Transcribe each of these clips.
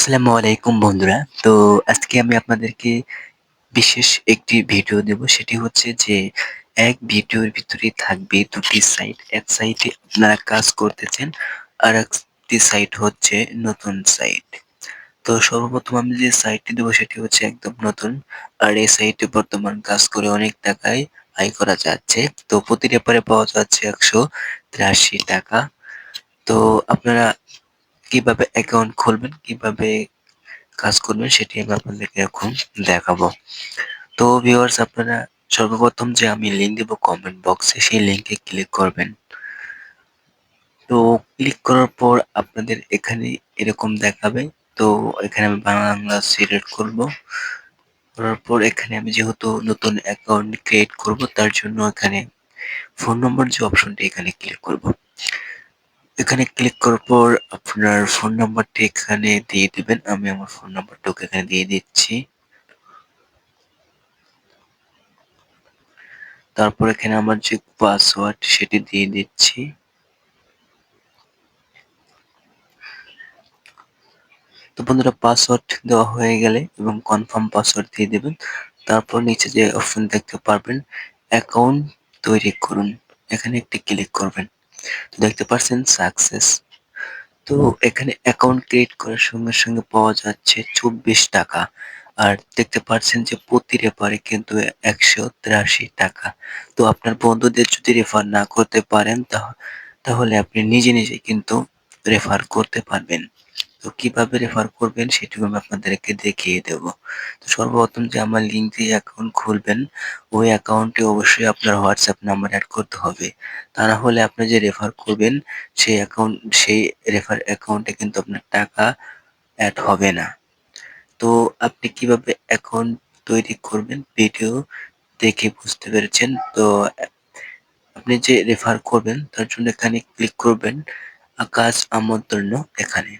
আসসালামু আলাইকুম বন্ধুরা। তো আজকে আমি আপনাদেরকে বিশেষ একটি ভিডিও দেব। সেটি হচ্ছে যে, এক ভিডিওর ভিতরে থাকবে দুটি সাইট। এক সাইটে আপনারা কাজ করতেছেন, আর একটি সাইট হচ্ছে নতুন সাইট। তো সর্বপ্রথম আমি যে সাইটটি দেবো, সেটি হচ্ছে একদম নতুন। আর এই সাইটে বর্তমান কাজ করে অনেক টাকায় আয় করা যাচ্ছে। তো প্রতি রেপারে পাওয়া যাচ্ছে একশো তিরাশি টাকা। তো আপনারা কীভাবে অ্যাকাউন্ট খুলবেন, কীভাবে কাজ করবেন সেটি আমি আপনাদেরকে এখন দেখাবো। তো ভিউয়ার্স আপনারা সর্বপ্রথম যে আমি লিঙ্ক দেবো কমেন্ট বক্সে সেই লিঙ্কে ক্লিক করবেন। তো ক্লিক করার পর আপনাদের এখানে এরকম দেখাবে। তো এখানে আমি বাংলা সিলেক্ট করব। করার পর এখানে আমি যেহেতু নতুন অ্যাকাউন্ট ক্রিয়েট করব, তার জন্য এখানে ফোন নম্বর যে অপশনটি এখানে ক্লিক করব। এখানে ক্লিক করার পর আপনার ফোন নাম্বারটি এখানে দিয়ে দিবেন। আমি আমার ফোন নাম্বারটাকে এখানে দিয়ে দিচ্ছি। তারপর এখানে আমার যে পাসওয়ার্ড সেটি দিয়ে দিচ্ছি। তো বন্ধুরা পাসওয়ার্ড দেওয়া হয়ে গেলে এবং কনফার্ম পাসওয়ার্ড দিয়ে দেবেন। তারপর নিচে যে অপশন দেখতে পারবেন অ্যাকাউন্ট তৈরি করুন। এখানে একটি ক্লিক করবেন। দেখতে পাচ্ছেন সাকসেস তো এখানে অ্যাকাউন্ট ক্রিয়েট করার সঙ্গে সঙ্গে পাওয়া যাচ্ছে চব্বিশ টাকা। আর দেখতে পাচ্ছেন যে প্রতি রেফারে কিন্তু একশো তিরাশি টাকা। তো আপনার বন্ধুদের যদি রেফার না করতে পারেন তাহলে আপনি নিজে নিজে কিন্তু রেফার করতে পারবেন। তো কীভাবে রেফার করবেন সেটুকু আমি আপনাদেরকে দেখিয়ে দেব। তো সর্বপ্রথম যে আমার লিঙ্ক দিয়ে অ্যাকাউন্ট খুলবেন, ওই অ্যাকাউন্টে অবশ্যই আপনার হোয়াটসঅ্যাপ নাম্বার অ্যাড করতে হবে। তা না হলে আপনি যে রেফার করবেন, সেই অ্যাকাউন্ট সেই রেফার অ্যাকাউন্টে কিন্তু আপনার টাকা অ্যাড হবে না। তো আপনি কীভাবে অ্যাকাউন্ট তৈরি করবেন ভিডিও দেখে বুঝতে পেরেছেন? তো আপনি যে রেফার করবেন, তার জন্য এখানে ক্লিক করবেন, আকাশ আমন্ত্রণ এখানে।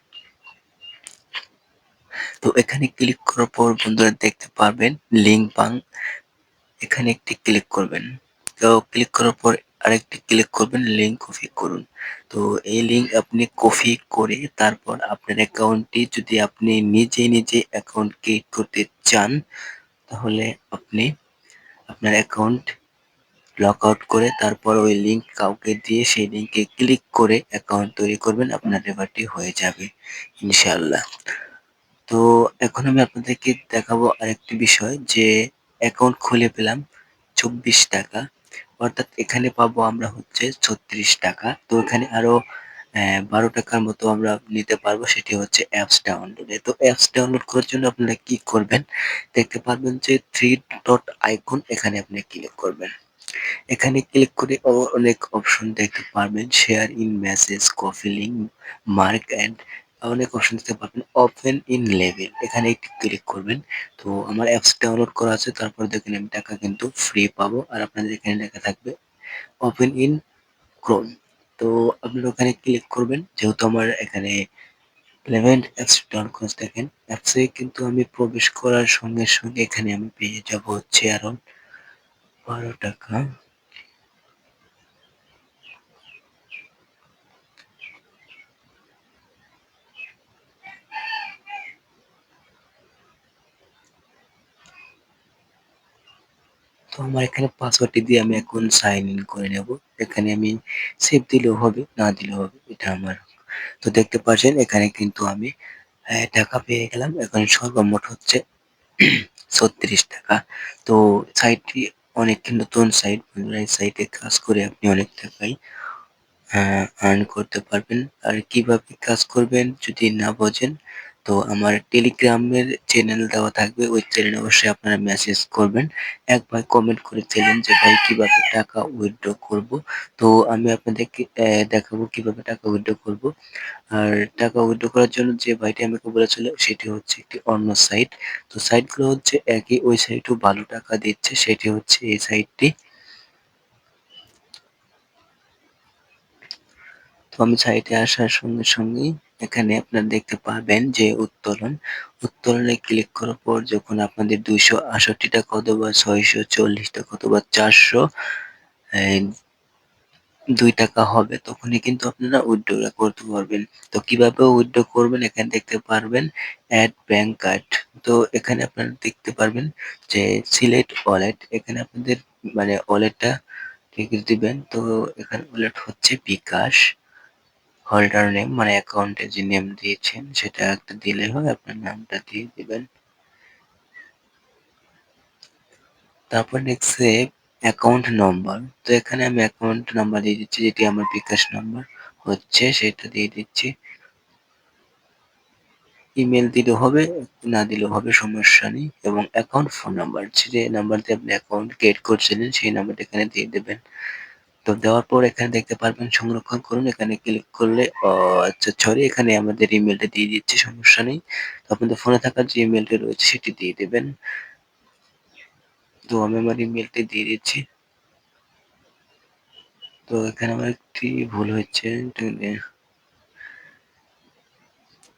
তো এখানে ক্লিক করার পর বন্ধুরা দেখতে পারবেন লিঙ্ক বাং। এখানে একটি ক্লিক করবেন। তো ক্লিক করার পর আরেকটি ক্লিক করবেন, লিঙ্ক কপি করুন। তো এই লিঙ্ক আপনি কপি করে তারপর আপনার অ্যাকাউন্টটি যদি আপনি নিজে নিজে অ্যাকাউন্ট ক্রিয়েট করতে চান, তাহলে আপনি আপনার অ্যাকাউন্ট লক আউট করে তারপর ওই লিঙ্ক কাউকে দিয়ে সেই লিঙ্কে ক্লিক করে অ্যাকাউন্ট তৈরি করবেন, আপনার রেফারটি হয়ে যাবে ইনশাল্লাহ তো এখন আমি আপনাদেরকে দেখাবো আরেকটি বিষয় যে অ্যাকাউন্ট খুলে পেলাম চব্বিশ টাকা। অর্থাৎ এখানে পাবো আমরা হচ্ছে ছত্রিশ টাকা। তো এখানে আরও বারো টাকার মতো আমরা নিতে পারব, সেটি হচ্ছে অ্যাপস ডাউনলোডে তো অ্যাপস ডাউনলোড করার জন্য আপনারা কি করবেন? দেখতে পারবেন যে থ্রি ডট আইকন এখানে আপনি ক্লিক করবেন। এখানে ক্লিক করে অনেক অপশন দেখতে পারবেন। Share in message copy link mark and অনেক অপশন দিতে পারবেন ওপেন ইন লেভেল এখানে একটি ক্লিক করবেন। তো আমার অ্যাপস ডাউনলোড করা আছে, তারপর দেখেন আমি টাকা কিন্তু ফ্রি পাবো। আর আপনাদের এখানে লেখা থাকবে ওপেন ইন ক্রোম তো আপনারা ওখানে ক্লিক করবেন, যেহেতু আমার এখানে ইলেভেন অ্যাপস ডাউনলোড করে দেখেন অ্যাপসে কিন্তু আমি প্রবেশ করার সঙ্গে সঙ্গে এখানে আমি পেয়ে যাব হচ্ছে আরও বারো টাকা। আমার এখানে পাসওয়ার্ডটি দিয়ে আমি এখন সাইন ইন করে নেব। এখানে আমি সেভ দিলেও হবে, না দিলেও হবে, এটা আমার। তো দেখতে পাচ্ছেন, এখানে কিন্তু আমি টাকা পেয়ে গেলাম। এখন সর্বমোট হচ্ছে ছত্রিশ টাকা। তো সাইটটি অনেক নতুন সাইট এই সাইটে কাজ করে আপনি অনেক টাকাই আর্ন করতে পারবেন। আর কীভাবে কাজ করবেন যদি না বোঝেন তো আমার টেলিগ্রামের চ্যানেল দেওয়া থাকবে। ওই চ্যানেলে অবশ্যই আপনারা মেসেজ করবেন। এক ভাই কমেন্ট করেছিলেন যে, ভাই, কীভাবে টাকা উইথড্র করব? তো আমি আপনাদেরকে দেখাবো কীভাবে টাকা উইথড্র করব। আর টাকা উইথড্র করার জন্য যে ভাইটি আমাকে বলেছিল, সেটি হচ্ছে একটি অন্য সাইট তো সাইটগুলো হচ্ছে একই, ওই সাইটও ভালো টাকা দিচ্ছে, সেটি হচ্ছে এই সাইটটি তো আমি সাইটে আসার সঙ্গে সঙ্গেই এখানে আপনারা দেখতে পাবেন যে উত্তোলন। উত্তোলনে ক্লিক করার পর যখন আপনাদের দুইশো আষট্টি টাকা অথবা ছয়শো চল্লিশ টাকা অথবা চারশো দুই টাকা হবে, তখনই কিন্তু আপনারা উইথড্র করতে পারবেন। তো কীভাবে উইথড্র করবেন এখানে দেখতে পারবেন অ্যাড ব্যাংক কার্ড তো এখানে আপনারা দেখতে পারবেন যে সিলেক্ট ওয়ালেট এখানে আপনাদের মানে ওয়ালেটটা ঠিক দিবেন। তো এখানে ওয়ালেট হচ্ছে বিকাশ। হোল্ডার নেম মানে অ্যাকাউন্টে যে নেম দিয়েছেন, সেটা একটা দিলে হয়, আপনার নামটা দিয়ে দেবেন। তারপর নেক্সট অ্যাকাউন্ট নম্বর তো এখানে আমি অ্যাকাউন্ট নাম্বার দিয়ে দিচ্ছি, যেটি আমার বিকাশ নাম্বার হচ্ছে, সেটা দিয়ে দিচ্ছি। ইমেল দিলে হবে, না দিলেও হবে, সমস্যা নেই। এবং অ্যাকাউন্ট ফোন নাম্বার যে নাম্বার দিয়ে আপনি অ্যাকাউন্ট ক্রিয়েট করছিলেন, সেই নাম্বারটা এখানে দিয়ে দেবেন। তো দেওয়ার পর এখানে দেখতে পারবেন, সংরক্ষণ করুন। এখানে ক্লিক করলে আচ্ছা সরি এখানে আমাদের ইমেলটা দিয়ে দিচ্ছে, সমস্যা নেই। তো আপনাদের ফোনে থাকা যে ইমেলটা রয়েছে, সেটি দিয়ে দেবেন। তো আমি আমার ইমেলটি দিয়ে দিচ্ছি। তো এখানে আমার একটি ভুল হচ্ছে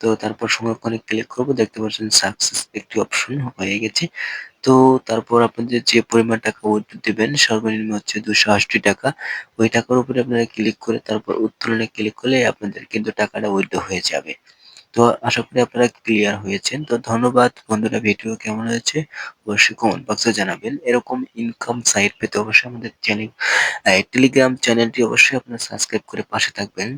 তো তারপর সংরক্ষণে ক্লিক করব। দেখতে পাচ্ছেন সাকসেস একটি অপশন হয়ে গেছে। তো তারপর আপনাদের যে পরিমাণ টাকা উইথড্র দিবেন, সর্বনিম্ন হচ্ছে দুশো আশি টাকা। ওই টাকার উপরে আপনারা ক্লিক করে তারপর উত্তোলনে ক্লিক করলে আপনাদের কিন্তু টাকাটা উইথড্র হয়ে যাবে। তো আশা করি আপনারা ক্লিয়ার হয়েছেন। তো ধন্যবাদ। বন্ধুরা ভিডিও কেমন হয়েছে অবশ্যই কমেন্ট বক্সে জানাবেন। এরকম ইনকাম সাইট পেতে অবশ্যই আমাদের চ্যানেল টেলিগ্রাম চ্যানেলটি অবশ্যই আপনারা সাবস্ক্রাইব করে পাশে থাকবেন।